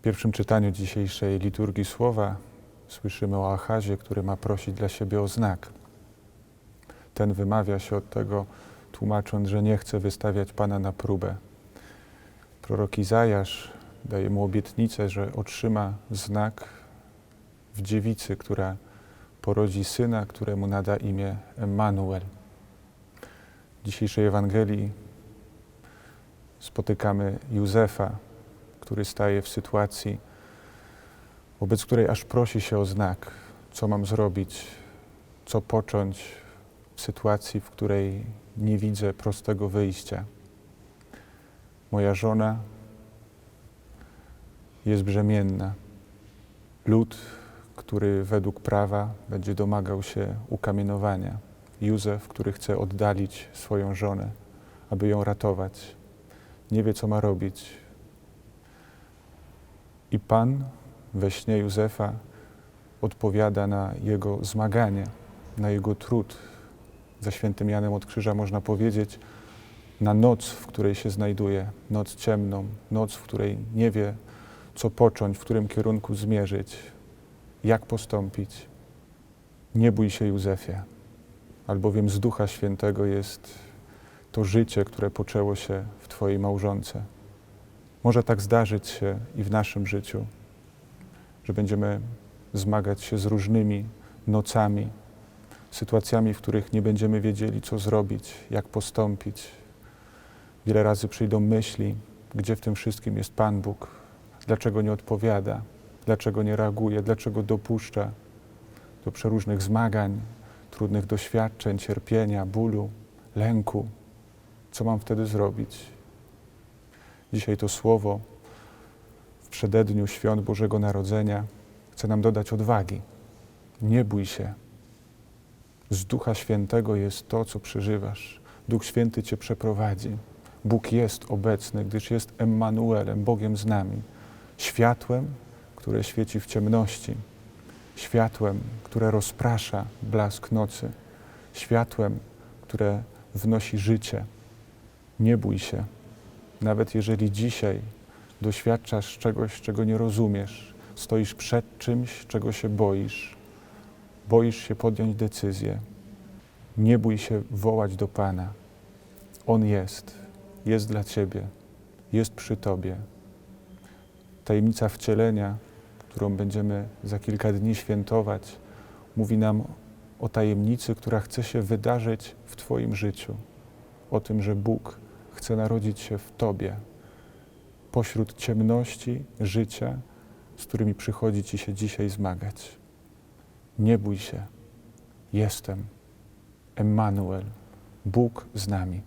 W pierwszym czytaniu dzisiejszej liturgii słowa słyszymy o Achazie, który ma prosić dla siebie o znak. Ten wymawia się od tego, tłumacząc, że nie chce wystawiać Pana na próbę. Prorok Izajasz daje mu obietnicę, że otrzyma znak w dziewicy, która porodzi syna, któremu nada imię Emmanuel. W dzisiejszej Ewangelii spotykamy Józefa, który staje w sytuacji, wobec której aż prosi się o znak, co mam zrobić, co począć w sytuacji, w której nie widzę prostego wyjścia. Moja żona jest brzemienna. Lud, który według prawa będzie domagał się ukamienowania. Józef, który chce oddalić swoją żonę, aby ją ratować. Nie wie, co ma robić. I Pan we śnie Józefa odpowiada na jego zmaganie, na jego trud. Za świętym Janem od Krzyża można powiedzieć, na noc, w której się znajduje, noc ciemną, noc, w której nie wie, co począć, w którym kierunku zmierzyć, jak postąpić. Nie bój się, Józefie, albowiem z Ducha Świętego jest to życie, które poczęło się w Twojej małżonce. Może tak zdarzyć się i w naszym życiu, że będziemy zmagać się z różnymi nocami, sytuacjami, w których nie będziemy wiedzieli, co zrobić, jak postąpić. Wiele razy przyjdą myśli, gdzie w tym wszystkim jest Pan Bóg, dlaczego nie odpowiada, dlaczego nie reaguje, dlaczego dopuszcza do przeróżnych zmagań, trudnych doświadczeń, cierpienia, bólu, lęku. Co mam wtedy zrobić? Dzisiaj to słowo w przededniu świąt Bożego Narodzenia chce nam dodać odwagi. Nie bój się. Z Ducha Świętego jest to, co przeżywasz. Duch Święty Cię przeprowadzi. Bóg jest obecny, gdyż jest Emmanuelem, Bogiem z nami. Światłem, które świeci w ciemności. Światłem, które rozprasza blask nocy. Światłem, które wnosi życie. Nie bój się. Nawet jeżeli dzisiaj doświadczasz czegoś, czego nie rozumiesz, stoisz przed czymś, czego się boisz, boisz się podjąć decyzję, nie bój się wołać do Pana. On jest, jest dla Ciebie, jest przy Tobie. Tajemnica wcielenia, którą będziemy za kilka dni świętować, mówi nam o tajemnicy, która chce się wydarzyć w Twoim życiu. O tym, że Bóg chce narodzić się w Tobie, pośród ciemności życia, z którymi przychodzi Ci się dzisiaj zmagać. Nie bój się. Jestem. Emmanuel. Bóg z nami.